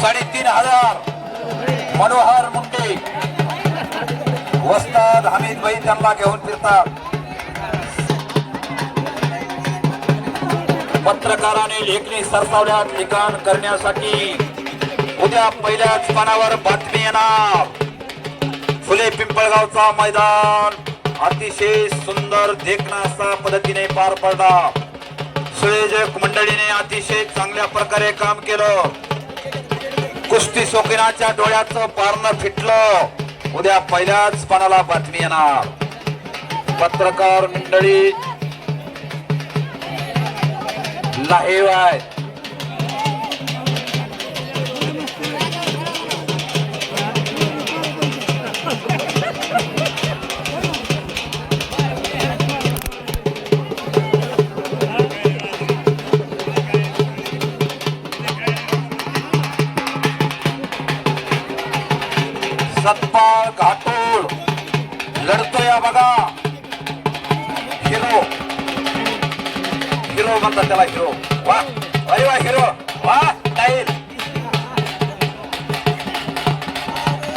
साडेतीन हजार. मनोहर मुंडे. वस्ताद हमीद भाई त्यांना घेऊन फिरतात. पत्रकाराने लेखणी सरसावल्यात लिखाण करण्यासाठी. उद्या पहिल्याच पानावर बातमी येणार. फुले पिंपळगावचा मैदान. अतिशय सुंदर देखणा पद्धतीने पार पडला. सुयोजक मंडळीने अतिशय चांगल्या प्रकारे काम केलं. कुस्ती सोकिनाच्या डोळ्याचं पारणं फिटलं. उद्या पहिल्याच पानाला बातमी येणार. पत्रकार मंडळी लाईव्ह आहे. लढतोय बघा. हिरो. हिरो म्हणतात त्याला हिरो. वा. अरे वा हिरो. वा टाईल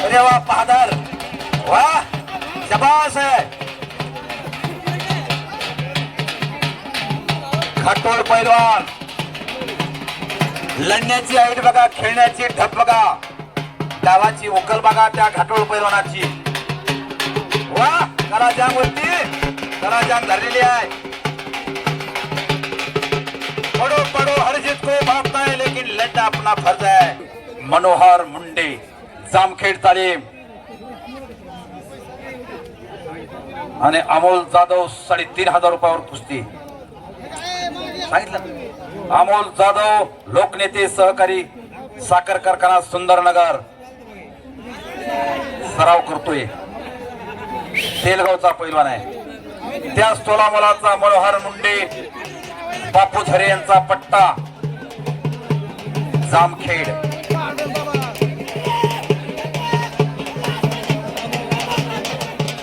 अरे वा पहादर. वा शबास. आहे खटोळ पैलवान. लढण्याची ऐट बघा खेळण्याची ढप बघा. डावाची उकल बघा त्या घाटोळ पैलवानाची. वा. करा जाम वरती करा धरलेली आहे. पडो पडो हर जीत को भागता है लेकिन लड़ना अपना फर्ज है मनोहर मुंडे जामखेड तालीम. आणि अमोल जाधव साडेतीन हजार रुपयावर कुस्ती. सांगितलं. अमोल जाधव लोकनेते सहकारी साखर कारखाना सुंदरनगर. सराव करतोय. तेलगावचा पैलवान आहे. त्या सोला मुलाचा मनोहर मुंडे बापू झरे यांचा पट्टा जामखेड.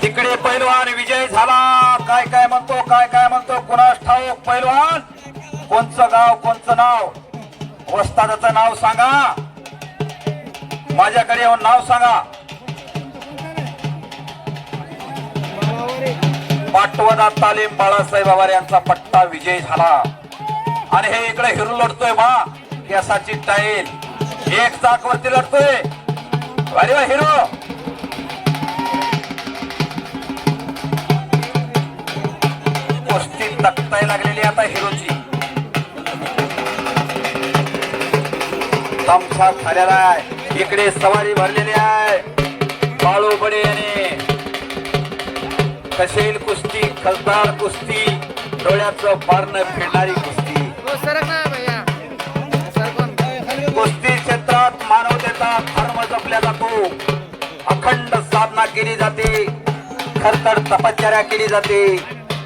तिकडे पैलवान विजय झाला. काय काय म्हणतो काय काय म्हणतो? कुणास ठाऊक पैलवान? कोणचं गाव कोणचं नाव? वस्तादाचं नाव सांगा. माझ्याकडे येऊन नाव सांगा. पाटवदा तालीम बाळासाहेब आवार यांचा पट्टा विजय झाला. आणि हे इकडे हिरो लढतोय बा. केसाची टाईल एक चाक वरती लढतोय. अरे वा हिरो. कुस्ती तकताय लागलेली आता हिरोची. तमसा झालेला आहे. इकडे सवारी भरलेली आहे. बाळू बडे यांनी कशेल कुस्ती खलदार कुस्ती डोळ्याचं पारणं फिरणारी कुस्ती. सरकून कुस्ती क्षेत्रात मानवतेचा धर्म जपला जातो. अखंड साधना केली जाते. खरतर तपश्चर्या केली जाते.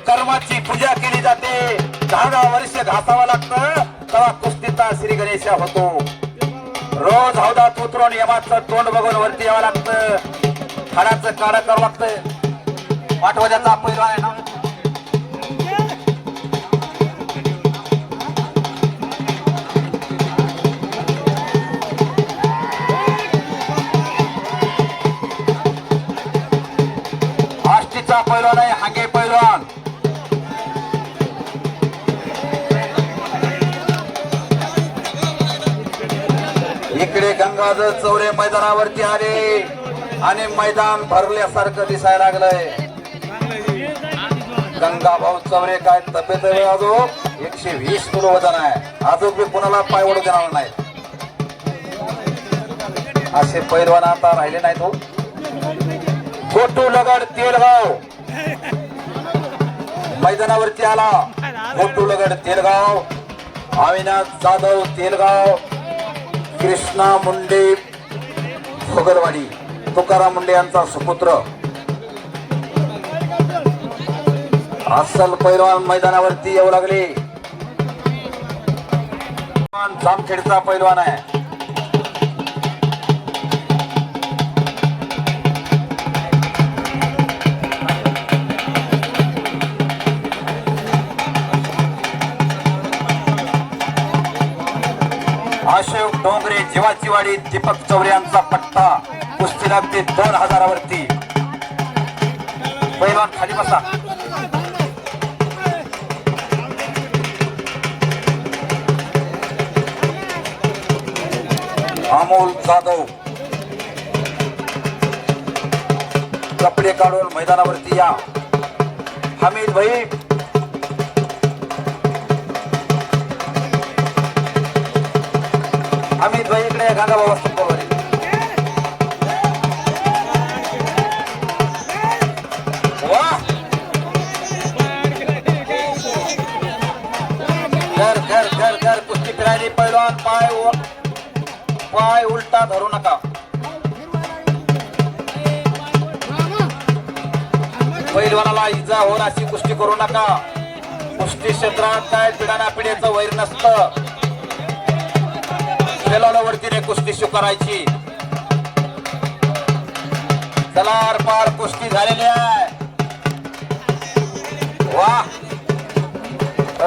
कर्माची पूजा केली जाते. दहा दहा वर्ष घासावं लागतं तेव्हा कुस्तीचा श्री गणेश होतो. रोज हौदात उतरून यमाचं तोंड बघून वरती यावं लागतं. खाण्याचं काढं करावं लागतं. पाठवण्याचा पैलवान आहे ना. आष्टीचा पैलवान आहे हांगे पैलवान इकडे गंगाधर चौरे मैदानावरती आले आणि मैदान भरल्यासारखं दिसायला लागलंय. गंगाभाऊ चौरे काय तब्येत आहे अजून? एकशे वीस किलो वजन आहे. अजून मी कुणाला पाय ओढू देणार नाही. असे पैलवान आता राहिले नाही तो हो. गोटू लगड तेलगाव. मैदानावरती आला. गोटू लगड तेलगाव. अविनाश जाधव तेलगाव. कृष्णा मुंडे भोगलवाडी. तुकाराम मुंडे यांचा सुपुत्र. अस्सल पैलवान मैदानावरती येऊ लागले. जामखेडचा पैलवान आहे. अशोक डोंगरे जीवाचीवाडी दीपक चौरे यांचा पट्टा कुस्ती लागते दोन हजारावरती. पैलवान खाली बसा. अमोल जाधव. कपडे काढून मैदानावरती या. हमीद भाई. हमीद भाई इकडे गांगा बाबा स्तंभावरी घर घर घर घर कुस्ती फिरायली पैलवान पाय पाय उलटा धरू नका. पैलवानाला इजा होर अशी कुस्ती करू नका. कुस्ती क्षेत्रात काय पिढाना पिढ्याचं वैर नसतं. खेळाला वरतीने कुस्ती स्वीकारायची. चला पार कुस्ती झालेली आहे. वा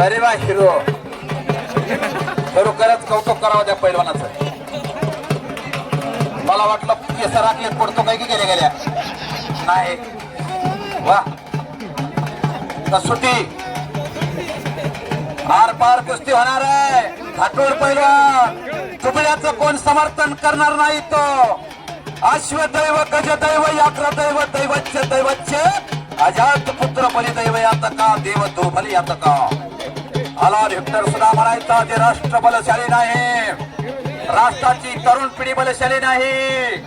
अरे वा हिरो. खरोखरच कौतुक करावं त्या पैलवानाचं. मला वाटलं केसर राखले पडतो काय की गेल्या गेल्या. नाही. वा. कसोटी आर पार कुस्ती होणार आहे. घाटोड पैलवान. तुकड्याचं कोण समर्थन करणार नाही तो? अश्वदैव गजदैव यात्रा दैव दैवच्य दैवच्य अजात पुत्र बलिदैव यातका देव तो बली यात का अला हेक्टर सुद्धा म्हणायचा ते राष्ट्र बलशाली नाही. राष्ट्राची तरुण पिढी बलशाली नाही.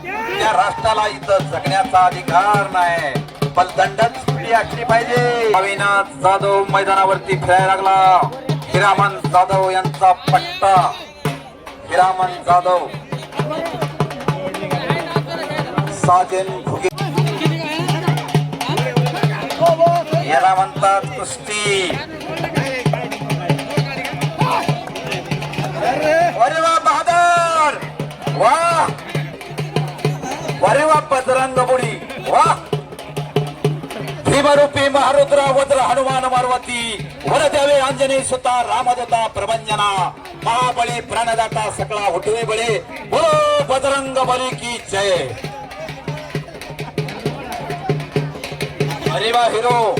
त्या राष्ट्राला इथं जगण्याचा अधिकार नाही. बलदंडच पिढी असली पाहिजे. अविनाश जाधव मैदानावरती फिरायला लागला. हिरामन जाधव यांचा पट्टा. हिरामन जाधव. साजन घुगे. याला म्हणतात कुस्ती. अरे वा बजरंग बुडी वा. भीमरूपी महारुद्र वज्र हनुमान मार्वती. वरदेवे द्यावे अंजनी सुता रामदता प्रभंजना. महाबळी प्राणदाता सकळा हुटवे बळे. बोलो बजरंग बली की जय. अरे वा हिरो.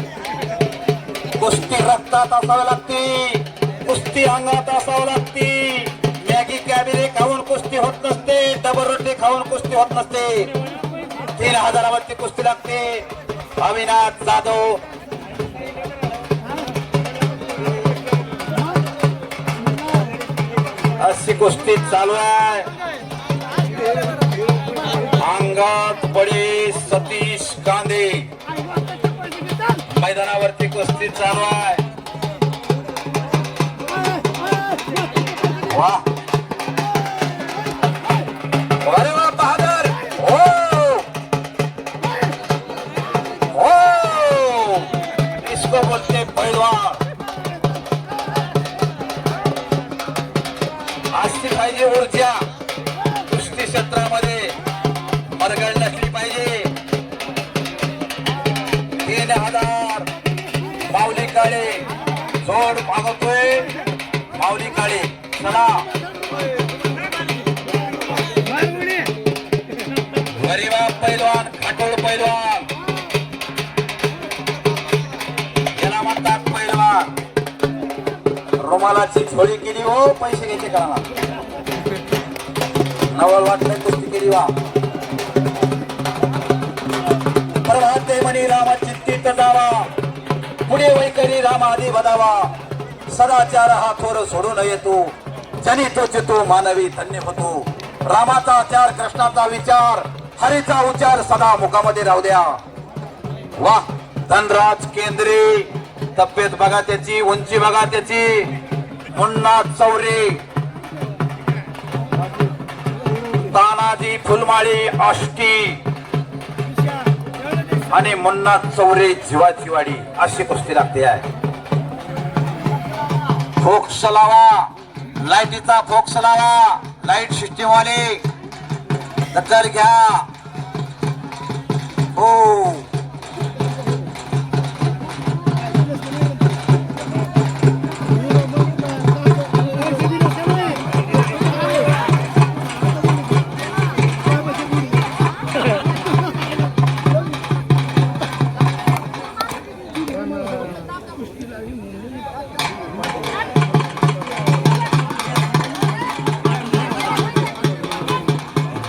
कुस्ती रक्तात असावी लागती. कुस्ती अंगात असावं लागती. मॅगी खाऊन कुस्ती होत नसते. डबल रोटी खाऊन कुस्ती होत नसते. तीन हजारावरती कुस्ती लागते. अविनाथ जाधव. अशी कुस्ती चालू आहे. अंगात बडे सतीश कांदे. मैदानावरती कुस्ती चालू आहे. वा. पाहिजे ऊर्जा कुस्ती क्षेत्रामध्ये मरगळ नसली पाहिजे. तीन हजार माऊली काळे जोड मागवतोय माऊली काळे चला. गरीबा पैलवान खाटोळ पैलवान. याला म्हणतात पैलवान. रुमालाची छोळी केली हो पैसे घ्यायचे का नवल वाटलं कुस्ती केली वा. प्रभाते मनी रामा चित्तीत जावा. पुढे वैकरी राम आधी बदावा. सदाचार हा थोर सोडू नये तू जनी तो चितो मानवी धन्य होतो. रामाचा आचार कृष्णाचा विचार हरीचा उचार सदा मुखामध्ये राहू द्या. वा धनराज केंद्रे तब्येत बघा त्याची उंची बघा त्याची. मुन्ना चौरे तानाजी फुलमाळी आष्टी. आणि मुन्ना चौरे जीवाची वाडी अशी कुस्ती लागते आहे. फोक्स लावा लाईटीचा फोक्स लावा लाइट सिस्टीम वाले दखल घ्या. हो.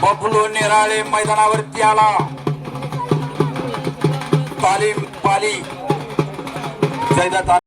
बफलो निराळे मैदानावरती आला. पाली पाली. जैदा